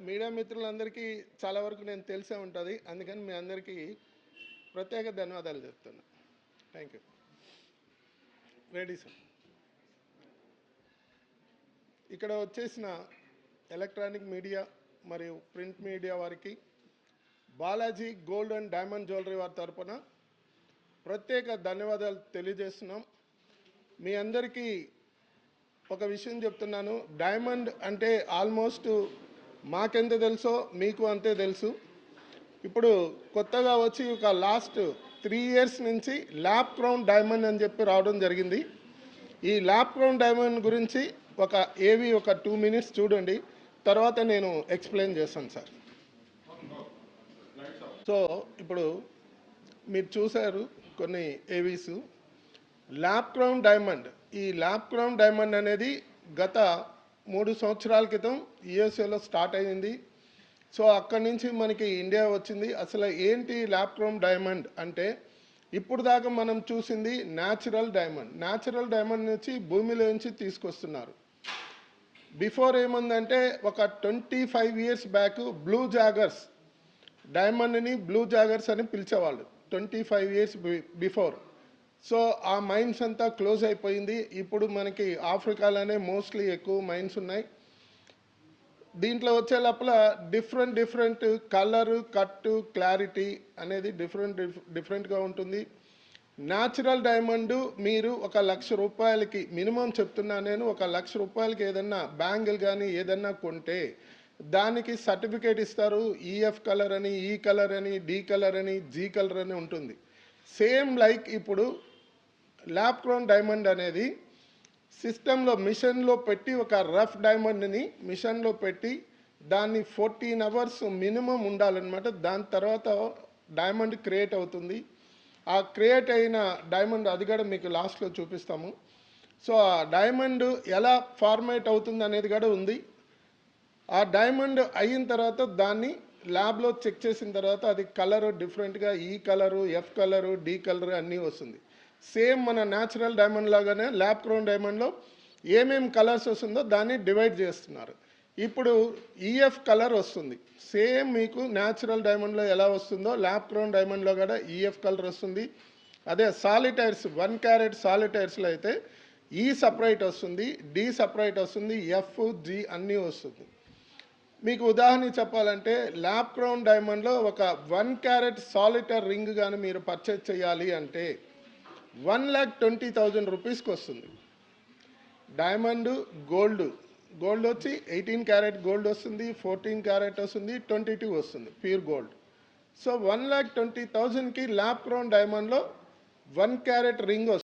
Media మిత్రులందరికీ చాలా వరకు నేను తెలిసే ఉంటుంది. అందుకని మీ అందరికీ ప్రత్యేక ధన్యవాదాలు చెప్తున్నా. థ్యాంక్ యూ రెడీ సార్ ఇక్కడ వచ్చేసిన ఎలక్ట్రానిక్ మీడియా మరియు ప్రింట్ మీడియా వారికి Balaji gold and diamond jewellery వారి తరపున ప్రత్యేక ధన్యవాదాలు తెలియజేస్తున్నాం. మీ అందరికీ ఒక విషయం చెప్తున్నాను. డైమండ్ అంటే ఆల్మోస్ట్ మాకెంత తెలుసో మీకు అంతే తెలుసు. ఇప్పుడు కొత్తగా వచ్చి ఒక లాస్ట్ త్రీ ఇయర్స్ నుంచి ల్యాప్ క్రౌన్ డైమండ్ అని చెప్పి రావడం జరిగింది. ఈ ల్యాప్ క్రౌన్ డైమండ్ గురించి ఒక ఏవి ఒక టూ మినిట్స్ చూడండి. తర్వాత నేను ఎక్స్ప్లెయిన్ చేస్తాను సార్. సో ఇప్పుడు మీరు చూశారు కొన్ని ఏవీస్ ల్యాప్ క్రౌన్ డైమండ్ ఈ ల్యాప్ క్రౌన్ డైమండ్ అనేది గత మూడు సంవత్సరాల క్రితం యుఎస్ఏలో స్టార్ట్ అయింది. సో అక్కడి నుంచి మనకి ఇండియా వచ్చింది. అసలు ఏంటి ల్యాప్క్రోమ్ డైమండ్ అంటే ఇప్పుడు దాకా మనం చూసింది న్యాచురల్ డైమండ్. న్యాచురల్ డైమండ్ నుంచి భూమిలో నుంచి తీసుకొస్తున్నారు. బిఫోర్ ఏముందంటే ఒక twenty five years back blue Jagers డైమండ్ని blue Jagers అని పిలిచేవాళ్ళు. Twenty five years before. So ఆ మైన్స్ అంతా క్లోజ్ అయిపోయింది. ఇప్పుడు మనకి ఆఫ్రికాలోనే మోస్ట్లీ ఎక్కువ మైన్స్ ఉన్నాయి. దీంట్లో వచ్చే లోపల different different colour cut clarity అనేది డిఫరెంట్ డిఫరెంట్గా ఉంటుంది. న్యాచురల్ డైమండ్ మీరు ఒక లక్ష రూపాయలకి మినిమం చెప్తున్నా నేను ఒక లక్ష రూపాయలకి ఏదన్నా బ్యాంగిల్ కానీ ఏదన్నా కొంటే దానికి సర్టిఫికేట్ ఇస్తారు. ఈఎఫ్ కలర్ అని ఈ కలర్ అని డి కలర్ అని జీ కలర్ అని ఉంటుంది. సేమ్ లైక్ ఇప్పుడు ల్యాబ్ క్రోన్ డైమండ్ అనేది సిస్టంలో మిషన్లో పెట్టి ఒక రఫ్ డైమండ్ని మిషన్లో పెట్టి దాన్ని ఫోర్టీన్ అవర్స్ మినిమం ఉండాలన్నమాట. దాని తర్వాత డైమండ్ క్రియేట్ అవుతుంది. ఆ క్రియేట్ అయిన డైమండ్ అది కూడా మీకు లాస్ట్లో చూపిస్తాము. సో ఆ డైమండ్ ఎలా ఫార్మేట్ అవుతుంది అనేది కూడా ఉంది. ఆ డైమండ్ అయిన తర్వాత దాన్ని ల్యాబ్లో చెక్ చేసిన తర్వాత అది కలర్ డిఫరెంట్గా E colour F colour D colour అన్నీ వస్తుంది. సేమ్ మన న్యాచురల్ డైమండ్ లాగానే ల్యాబ్ క్రౌన్ డైమండ్లో ఏమేమి కలర్స్ వస్తుందో దాన్ని డివైడ్ చేస్తున్నారు. ఇప్పుడు ఈఎఫ్ కలర్ వస్తుంది. సేమ్ మీకు న్యాచురల్ డైమండ్లో ఎలా వస్తుందో ల్యాబ్ క్రౌన్ డైమండ్లో కూడా ఈఎఫ్ కలర్ వస్తుంది. అదే సాలిటైర్స్ వన్ క్యారెట్ సాలిటైర్స్లో అయితే e ఈ సపరేట్ వస్తుంది డి సపరేట్ వస్తుంది ఎఫ్ జి అన్నీ వస్తుంది. మీకు ఉదాహరణ చెప్పాలంటే ల్యాబ్ క్రౌన్ డైమండ్లో ఒక వన్ క్యారెట్ సాలిటర్ రింగ్ కానీ మీరు పర్చేజ్ చేయాలి అంటే వన్ ల్యాక్ ట్వంటీ థౌజండ్ రూపీస్కి వస్తుంది. డైమండ్ గోల్డ్ గోల్డ్ వచ్చి ఎయిటీన్ క్యారెట్ గోల్డ్ వస్తుంది ఫోర్టీన్ క్యారెట్ వస్తుంది ట్వంటీ టూ వస్తుంది pure gold so one lakh twenty థౌజండ్కి ల్యాప్ క్రౌన్ డైమండ్లో వన్ క్యారెట్ రింగ్ వస్తుంది.